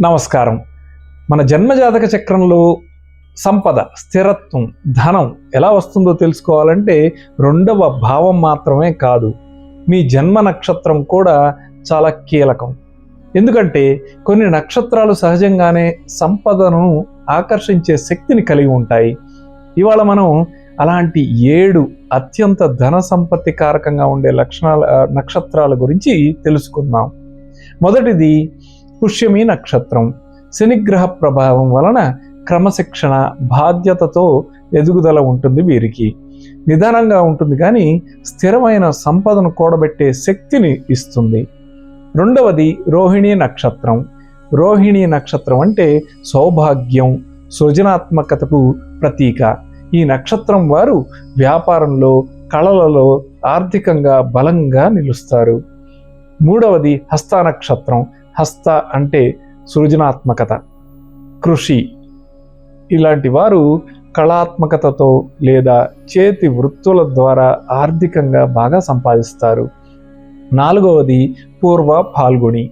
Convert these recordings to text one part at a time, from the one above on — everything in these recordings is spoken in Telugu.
నమస్కారం. మన జన్మజాతక చక్రంలో సంపద స్థిరత్వం ధనం ఎలా వస్తుందో తెలుసుకోవాలంటే రెండవ భావం మాత్రమే కాదు. మీ జన్మ నక్షత్రం కూడా చాలా కీలకం. ఎందుకంటే కొన్ని నక్షత్రాలు సహజంగానే సంపదను ఆకర్షించే శక్తిని కలిగి ఉంటాయి. ఇవాళ మనం అలాంటి ఏడు అత్యంత ధన సంపత్తి కారకంగా ఉండే లక్షణాల నక్షత్రాల గురించి తెలుసుకుందాం. మొదటిది పుష్యమి నక్షత్రం. శనిగ్రహ ప్రభావం వలన క్రమశిక్షణ బాధ్యతతో ఎదుగుదల ఉంటుంది వీరికి. నిదానంగా ఉంటుంది కానీ స్థిరమైన సంపదను కూడబెట్టే శక్తిని ఇస్తుంది. రెండవది రోహిణి నక్షత్రం. రోహిణి నక్షత్రం అంటే సౌభాగ్యం సృజనాత్మకతకు ప్రతీక. ఈ నక్షత్రం వారు వ్యాపారంలో కళలలో ఆర్థికంగా బలంగా నిలుస్తారు. మూడవది హస్త నక్షత్రం. హస్త అంటే సృజనాత్మకత కృషి. ఇలాంటి వారు కళాత్మకతతో లేదా చేతి వృత్తుల ద్వారా ఆర్థికంగా బాగా సంపాదిస్తారు. నాలుగవది పూర్వ పాల్గొని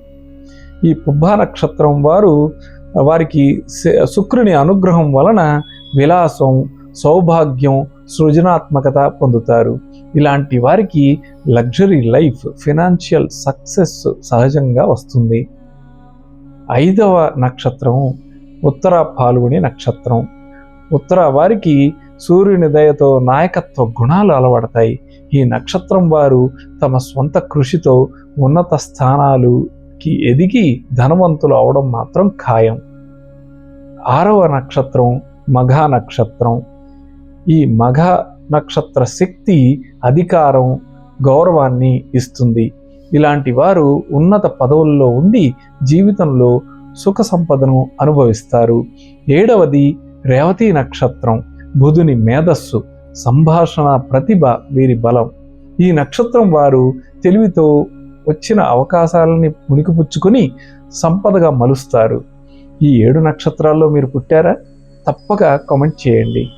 ఈ పుబ్బ నక్షత్రం వారు వారికి శ- శుక్రుని అనుగ్రహం వలన విలాసం సౌభాగ్యం సృజనాత్మకత పొందుతారు. ఇలాంటి వారికి లగ్జరీ లైఫ్ ఫినాన్షియల్ సక్సెస్ సహజంగా వస్తుంది. ఐదవ నక్షత్రం ఉత్తర పాల్గొని నక్షత్రం. ఉత్తర వారికి సూర్యుని దయతో నాయకత్వ గుణాలు అలవడతాయి. ఈ నక్షత్రం వారు తమ స్వంత కృషితో ఉన్నత స్థానాలుకి ఎదిగి ధనవంతులు అవడం మాత్రం ఖాయం. ఆరవ నక్షత్రం మఘ నక్షత్రం. ఈ మఘ నక్షత్ర శక్తి అధికారం గౌరవాన్ని ఇస్తుంది. ఇలాంటి వారు ఉన్నత పదవుల్లో ఉండి జీవితంలో సుఖ సంపదను అనుభవిస్తారు. ఏడవది రేవతి నక్షత్రం బుధుని మేధస్సు సంభాషణ ప్రతిభ వీరి బలం. ఈ నక్షత్రం వారు తెలివితో వచ్చిన అవకాశాలని మునికిపుచ్చుకొని సంపదగా మలుస్తారు. ఈ ఏడు నక్షత్రాల్లో మీరు పుట్టారా? తప్పక కామెంట్ చేయండి.